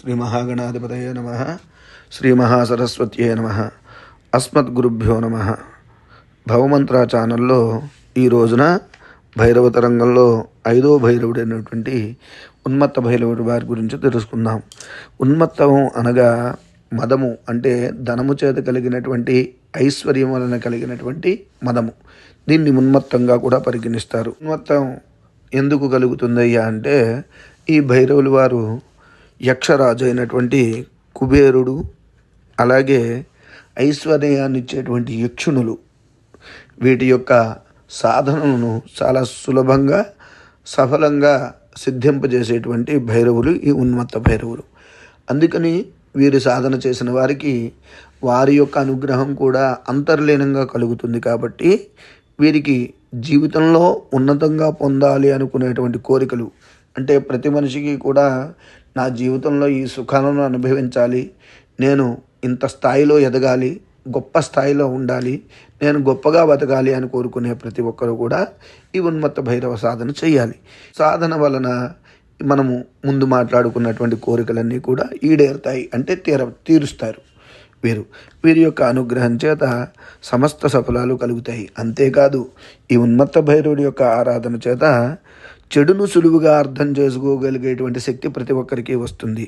శ్రీ మహాగణాధిపతయ నమ శ్రీ మహాసరస్వత్యే నమ అస్మద్గురుభ్యో నమ భవమంత్ర ఛానల్లో ఈ రోజున భైరవ తరంగంలో ఐదో భైరవుడైనటువంటి ఉన్మత్త భైరవుడి వారి గురించి తెలుసుకుందాం. ఉన్మత్తం అనగా మదము అంటే ధనము చేత కలిగినటువంటి ఐశ్వర్యం వలన కలిగినటువంటి మదము. దీన్ని ఉన్మత్తంగా కూడా పరిగణిస్తారు. ఉన్మత్తం ఎందుకు కలుగుతుందయ్యా అంటే ఈ భైరవులు వారు యక్షరాజు అయినటువంటి కుబేరుడు అలాగే ఐశ్వర్యాన్ని ఇచ్చేటువంటి యక్షునులు. వీటి యొక్క సాధనలను చాలా సులభంగా సఫలంగా సిద్ధింపజేసేటువంటి భైరవులు ఈ ఉన్మత్త భైరవులు. అందుకని వీరి సాధన చేసిన వారికి వారి యొక్క అనుగ్రహం కూడా అంతర్లీనంగా కలుగుతుంది కాబట్టి వీరికి జీవితంలో ఉన్నతంగా పొందాలి అనుకునేటువంటి కోరికలు అంటే ప్రతి మనిషికి కూడా నా జీవితంలో ఈ సుఖాలను అనుభవించాలి. నేను ఇంత స్థాయిలో ఎదగాలి గొప్ప స్థాయిలో ఉండాలి నేను గొప్పగా బతకాలి అని కోరుకునే ప్రతి ఒక్కరూ కూడా ఈ ఉన్మత్త భైరవ సాధన చేయాలి. సాధన వలన మనము ముందు మాట్లాడుకున్నటువంటి కోరికలన్నీ కూడా ఈడేరుతాయి అంటే తీర తీరుస్తారు. వీరు వీరి యొక్క అనుగ్రహం చేత సమస్త సఫలాలు కలుగుతాయి. అంతేకాదు ఈ ఉన్మత్త భైరవుడి యొక్క ఆరాధన చేత చెడును సులువుగా అర్థం చేసుకోగలిగేటువంటి శక్తి ప్రతి ఒక్కరికి వస్తుంది.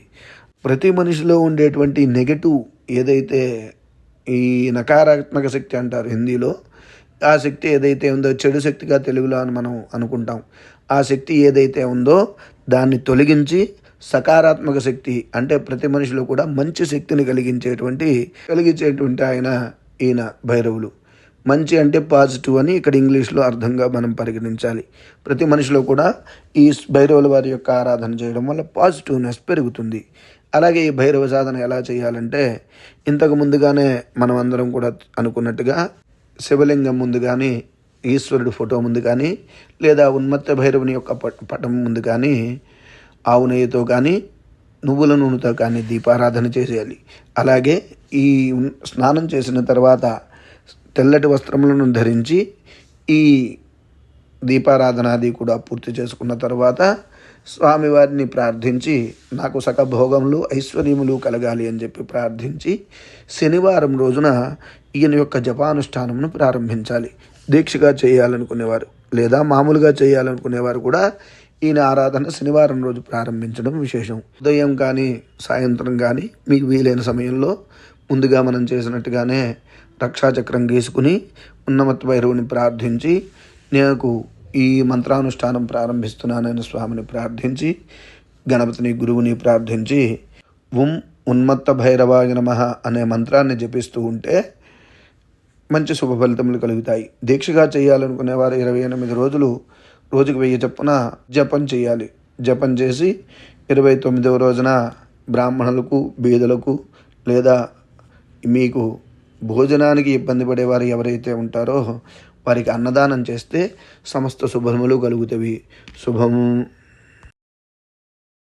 ప్రతి మనిషిలో ఉండేటువంటి నెగటివ్ ఏదైతే ఈ నకారాత్మక శక్తి అంటారు హిందీలో ఆ శక్తి ఏదైతే ఉందో చెడు శక్తిగా తెలుగులో అని మనం అనుకుంటాం. ఆ శక్తి ఏదైతే ఉందో దాన్ని తొలగించి సకారాత్మక శక్తి అంటే ప్రతి మనిషిలో కూడా మంచి శక్తిని కలిగించేటువంటి కలిగించేటువంటి ఆయన ఈయన భైరవులు. మంచి అంటే పాజిటివ్ అని ఇక్కడ ఇంగ్లీష్లో అర్థంగా మనం పరిగణించాలి. ప్రతి మనిషిలో కూడా ఈ భైరవుల వారి యొక్క ఆరాధన చేయడం వల్ల పాజిటివ్నెస్ పెరుగుతుంది. అలాగే ఈ భైరవ సాధన ఎలా చేయాలంటే ఇంతకు ముందుగానే మనం అందరం కూడా అనుకున్నట్టుగా శివలింగం ముందు కానీ ఈశ్వరుడు ఫోటో ముందు కానీ లేదా ఉన్మత్త భైరవుని యొక్క పట- పటం ముందు కానీ ఆవు నెయ్యితో కానీ నువ్వుల నూనెతో కానీ దీపారాధన చేసేయాలి. అలాగే ఈ స్నానం చేసిన తర్వాత తెల్లటి వస్త్రములను ధరించి ఈ దీపారాధనాది కూడా పూర్తి చేసుకున్న తర్వాత స్వామివారిని ప్రార్థించి నాకు సకభోగములు ఐశ్వర్యములు కలగాలి అని చెప్పి ప్రార్థించి శనివారం రోజున ఈయన యొక్క జపానుష్ఠానమును ప్రారంభించాలి. దీక్షగా చేయాలనుకునేవారు లేదా మామూలుగా చేయాలనుకునేవారు కూడా ఈయన ఆరాధన శనివారం రోజు ప్రారంభించడం విశేషం. ఉదయం కానీ సాయంత్రం కానీ మీకు వీలైన సమయంలో ముందుగా మనం చేసినట్టుగానే రక్షాచక్రం గీసుకుని ఉన్నమత్ భైరవుని ప్రార్థించి నాకు ఈ మంత్రానుష్ఠానం ప్రారంభిస్తున్నానని స్వామిని ప్రార్థించి గణపతిని గురువుని ప్రార్థించి ఉం ఉన్మత్త భైరవాయ నమ అనే మంత్రాన్ని జపిస్తూ ఉంటే మంచి శుభ ఫలితములు కలుగుతాయి. దీక్షగా చేయాలనుకునేవారు ఇరవై ఎనిమిది రోజులు రోజుకు వెయ్యి చొప్పున జపం చేయాలి. జపం చేసి ఇరవై తొమ్మిదవ రోజున బ్రాహ్మణులకు బీదలకు లేదా మీకు భోజనానికి ఇబ్బంది పడేవారు ఎవరైతే ఉంటారో వారికి అన్నదానం చేస్తే సమస్త శుభములు కలుగుతవి. శుభం